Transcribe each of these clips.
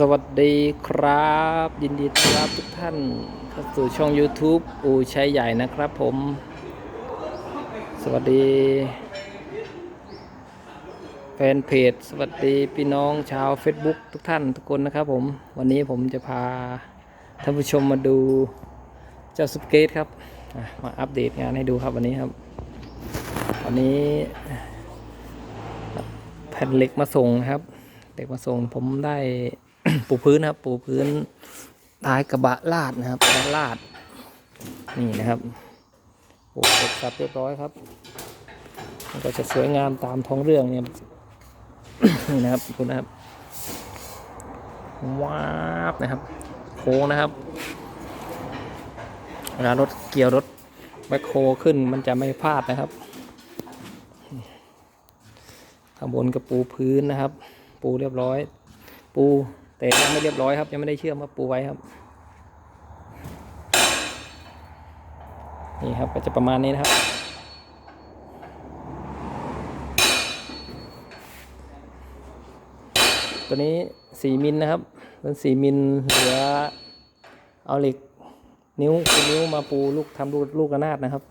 สวัสดีครับ ยินดีต้อนรับทุกท่านเข้าสู่ช่อง YouTube อูชัยใหญ่นะครับผม สวัสดี แฟนเพจ สวัสดีพี่น้องชาว Facebook ทุกท่านทุกคนนะครับผม วันนี้ผมจะพาท่านผู้ชมมาดูเจ้าสเกตครับ มาอัปเดตงานให้ดูครับวันนี้ครับ วันนี้แผ่นเหล็กมาส่งครับเหล็กมาส่งผมได้ ปูพื้นนะครับ ปูพื้นท้ายกระบะลาดนะครับลาด นี่นะครับปูเสร็จสับเรียบร้อยครับ มันก็จะสวยงามตามท้องเรื่องเนี่ยนี่นะครับคุณนะครับว้าบนะครับ โค้งนะครับเวลารถเกี่ยวรถแบคโคขึ้นมันจะไม่พลาดนะครับข้างบนก็ปูพื้นนะครับ ปูเรียบร้อย ปู แต่ยังไม่เรียบร้อยครับ ยังไม่ได้เชื่อมครับปูไว้ครับ นี่ครับก็จะประมาณนี้นะครับ ตัวนี้สี่มิลนะครับเป็นสี่มิลเหลือเอาเหล็กนิ้วคุณนิ้วมาปูลูกทำลูกลูกระนาดนะครับ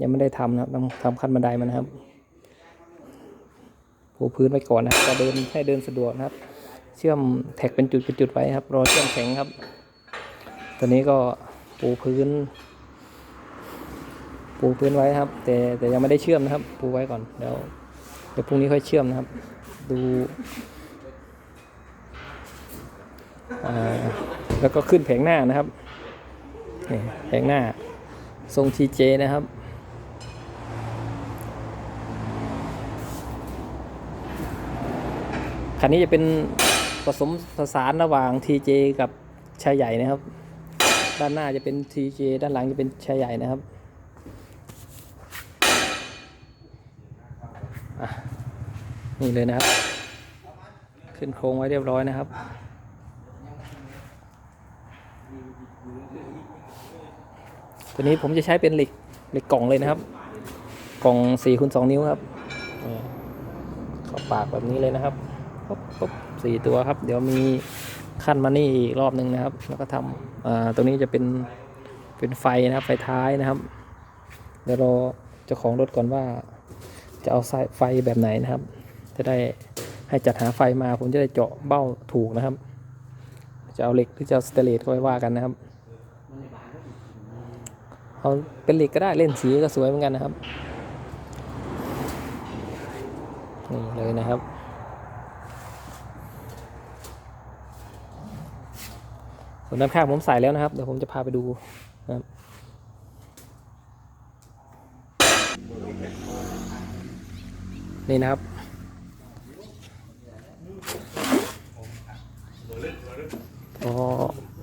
ยังไม่ได้ทำนะครับต้องทำขั้นบันไดมันนะครับ ปูพื้นไว้ก่อนนะครับจะเดินให้เดินสะดวกนะครับ เชื่อมแท็กเป็นจุดเป็นจุดไว้ครับ รอเชื่อมแข็งครับตัวนี้ก็ปูพื้น ปูพื้นไว้ครับ แต่แต่ยังไม่ได้เชื่อมนะครับ ปูไว้ก่อนเดี๋ยวเดี๋ยวพรุ่งนี้ค่อยเชื่อมนะครับ ดูแล้วก็ขึ้นแผงหน้านะครับนี่แผงหน้าทรงทีเจนะครับคันนี้จะเป็น ผสมผสานระหว่าง TJ กับชายใหญ่นะครับ ด้านหน้าจะเป็น TJ ด้านหลังจะเป็นชายใหญ่นะครับนี่เลยนะครับ ขึ้นโครงไว้เรียบร้อยนะครับ ตัวนี้ผมจะใช้เป็นเหล็กเหล็กกล่องเลยนะครับ กล่อง4คูณ2นิ้วครับนี่เข้าปากแบบนี้เลยนะครับปุ๊บปุ๊บ สี่ตัวครับ เดี๋ยวมีขั้นมานี่อีกรอบหนึ่งนะครับ แล้วก็ทำตรงนี้จะเป็นเป็นไฟนะครับ ไฟท้ายนะครับ เดี๋ยวรอเจ้าของรถก่อนว่า จะเอาไฟแบบไหนนะครับ จะได้ให้จัดหาไฟมาผมจะได้เจาะเบ้าถูกนะครับ จะเอาเหล็กหรือจะเอาสเตนเลสก็ไว้ว่ากันนะครับเอาเป็นเหล็กก็ได้เล่นสีก็สวยเหมือนกันนะครับนี่เลยนะครับ ส่วนด้านข้างผมใส่แล้วนะครับ เดี๋ยวผมจะพาไปดูนะครับนี่นะครับ พอ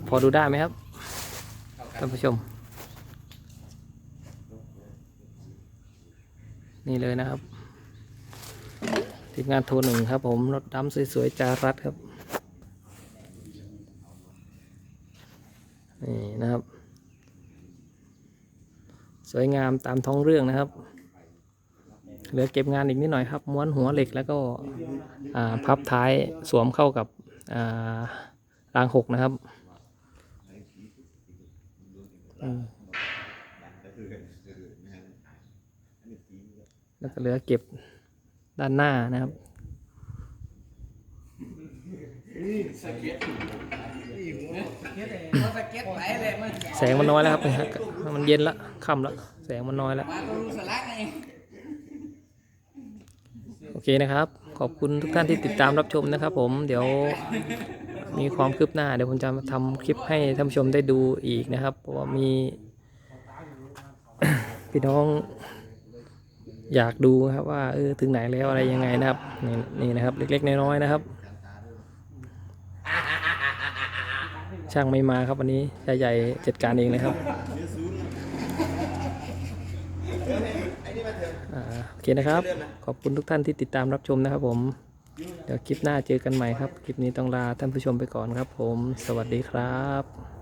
พอดูได้ไหมครับท่านผู้ชม นี่เลยนะครับทีมงานโทรหนึ่งครับผม รถดำสวยๆจารัดครับ นะครับ สวยงามตามท้องเรื่องนะครับ เหลือเก็บงานอีกนิดหน่อยครับ ม้วนหัวเหล็กแล้วก็พับท้ายสวมเข้ากับารางหกนะครับแล้วก็เหลือเก็บด้านหน้านะครับ แสงมันน้อยแล้วครับมันเย็นละค่ำละแสงมันน้อยแล้วโอเคนะครับ ขอบคุณทุกท่านที่ติดตามรับชมนะครับ ผมเดี๋ยวมีความคืบหน้า เดี๋ยวผมจะมาทำคลิปให้ท่านผู้ชมได้ดูอีกนะครับ เพราะว่ามีพี่น้องอยากดูครับว่าเออถึงไหนแล้วอะไรยังไงนะครับ นี่นะครับเล็กๆน้อยๆนะครับ ช่างไม่มาครับวันนี้ยายใหญ่จัดการเองเลยครับโอเคนะครับ ขอบคุณทุกท่านที่ติดตามรับชมนะครับผม เดี๋ยวคลิปหน้าเจอกันใหม่ครับ คลิปนี้ต้องลาท่านผู้ชมไปก่อนครับผม สวัสดีครับ